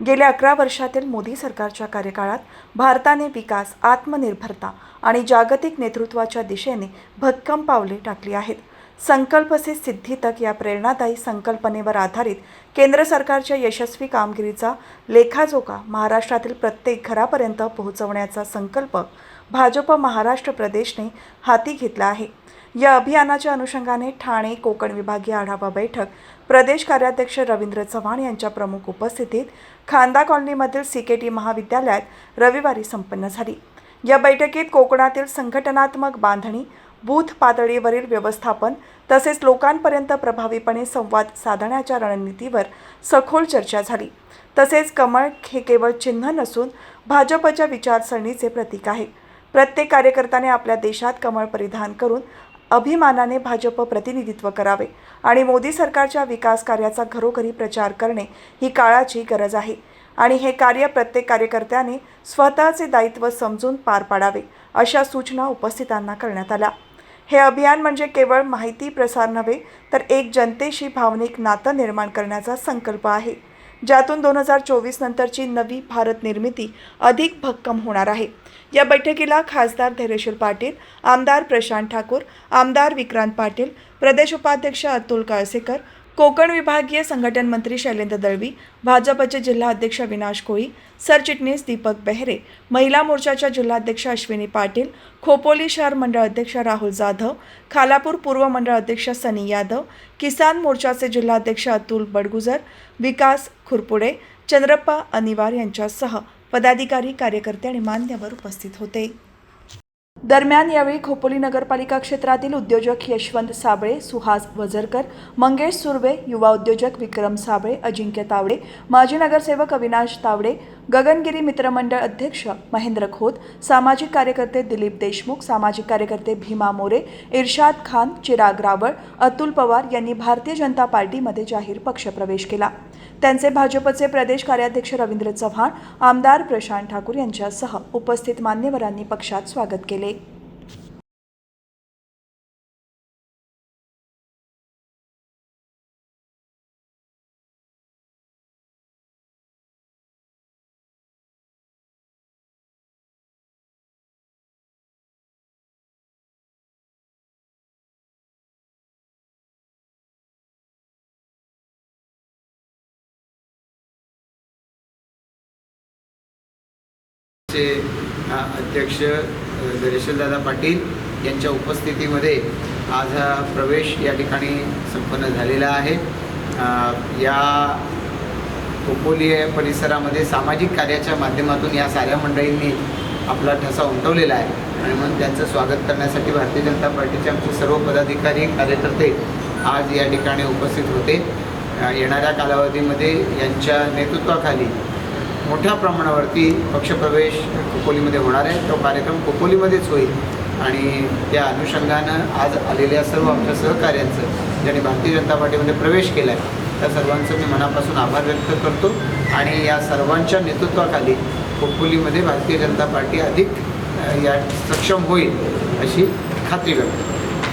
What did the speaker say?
गेल्या अकरा वर्षातील मोदी सरकारच्या कार्यकाळात भारताने विकास आत्मनिर्भरता आणि जागतिक नेतृत्वाच्या दिशेने भक्कम पावले टाकली आहेत. संकल्प से सिद्धी तक या प्रेरणादायी संकल्पनेवर आधारित केंद्र सरकारच्या यशस्वी कामगिरीचा लेखाजोखा महाराष्ट्रातील प्रत्येक घरापर्यंत पोहोचवण्याचा संकल्प भाजप महाराष्ट्र प्रदेशने हाती घेतला आहे. या अभियानाच्या अनुषंगाने ठाणे कोकण विभागीय आढावा बैठक प्रदेश कार्याध्यक्ष रवींद्र चव्हाण यांच्या प्रमुख उपस्थितीत खांदा कॉलनीमधील सी के टी महाविद्यालयात रविवारी संपन्न झाली. या बैठकीत कोकणातील संघटनात्मक बांधणी बूथ पातळीवरील व्यवस्थापन तसेच लोकांपर्यंत प्रभावीपणे संवाद साधण्याच्या रणनीतीवर सखोल चर्चा झाली. तसेच कमळ हे केवळ चिन्ह नसून भाजपच्या विचारसरणीचे प्रतीक आहे. प्रत्येक कार्यकर्त्याने आपल्या देशात कमळ परिधान करून अभिमानाने भाजप प्रतिनिधित्व करावे आणि मोदी सरकारच्या विकास कार्याचा घरोघरी प्रचार करणे ही काळाची गरज आहे. आणि हे कार्य प्रत्येक कार्यकर्त्याने स्वतःचे दायित्व समजून पार पाडावे अशा सूचना उपस्थितांना करण्यात आल्या. हे अभियान म्हणजे केवळ माहिती प्रसार नव्हे तर एक जनतेशी भावनिक नातं निर्माण करण्याचा संकल्प आहे. ज्यातून दोन हजार चोवीस नंतरची नवी भारत निर्मिती अधिक भक्कम होणार आहे. या बैठकीला खासदार धैर्यशील पाटील आमदार प्रशांत ठाकूर आमदार विक्रांत पाटील प्रदेश उपाध्यक्ष अतुल काळसेकर कोकण विभागीय संघटन मंत्री शैलेंद्र दळवी भाजपचे जिल्हा अध्यक्ष विनाश कोळी सरचिटणीस दीपक बेहरे महिला मोर्चाच्या जिल्हाध्यक्ष अश्विनी पाटील खोपोली शहर मंडळ अध्यक्ष राहुल जाधव खालापूर पूर्व मंडळ अध्यक्ष सनी यादव किसान मोर्चाचे जिल्हाध्यक्ष अतुल बडगुजर विकास खुरपुडे चंद्रप्पा अनिवार यांच्यासह पदाधिकारी कार्यकर्ते आणि मान्यवर उपस्थित होते. दरम्यान यावेळी खोपोली नगरपालिका क्षेत्रातील उद्योजक यशवंत साबळे सुहास वझरकर मंगेश सुर्वे युवा उद्योजक विक्रम साबळे अजिंक्य तावडे माजी नगरसेवक अविनाश तावडे गगनगिरी मित्रमंडळ अध्यक्ष महेंद्र खोत सामाजिक कार्यकर्ते दिलीप देशमुख सामाजिक कार्यकर्ते भीमा मोरे इर्शाद खान चिराग रावळ अतुल पवार यांनी भारतीय जनता पार्टीमध्ये जाहीर पक्षप्रवेश केला. त्यांचे भाजपचे प्रदेश कार्याध्यक्ष रवींद्र चव्हाण आमदार प्रशांत ठाकूर यांच्यासह उपस्थित मान्यवरांनी पक्षात स्वागत केले. चे अध्यक्ष दरेशलदादा पाटील यांच्या उपस्थितीमध्ये आज हा प्रवेश या ठिकाणी संपन्न झालेला आहे. या खोपोली परिसरामध्ये सामाजिक कार्याच्या माध्यमातून या साऱ्या मंडळींनी आपला ठसा उमटवलेला आहे आणि म्हणून त्यांचं स्वागत करण्यासाठी भारतीय जनता पार्टीचे आमचे सर्व पदाधिकारी कार्यकर्ते आज या ठिकाणी उपस्थित होते. येणाऱ्या कालावधीमध्ये यांच्या नेतृत्वाखाली मोठ्या प्रमाणावरती पक्षप्रवेश खोपोलीमध्ये होणार आहे. तो कार्यक्रम खोपोलीमध्येच होईल. आणि त्या अनुषंगानं आज आलेल्या सर्व आमच्या सहकार्यांचं ज्यांनी भारतीय जनता पार्टीमध्ये प्रवेश केला आहे त्या सर्वांचं मी मनापासून आभार व्यक्त करतो. आणि या सर्वांच्या नेतृत्वाखाली खोपोलीमध्ये भारतीय जनता पार्टी अधिक या सक्षम होईल अशी खात्री व्यक्त करतो.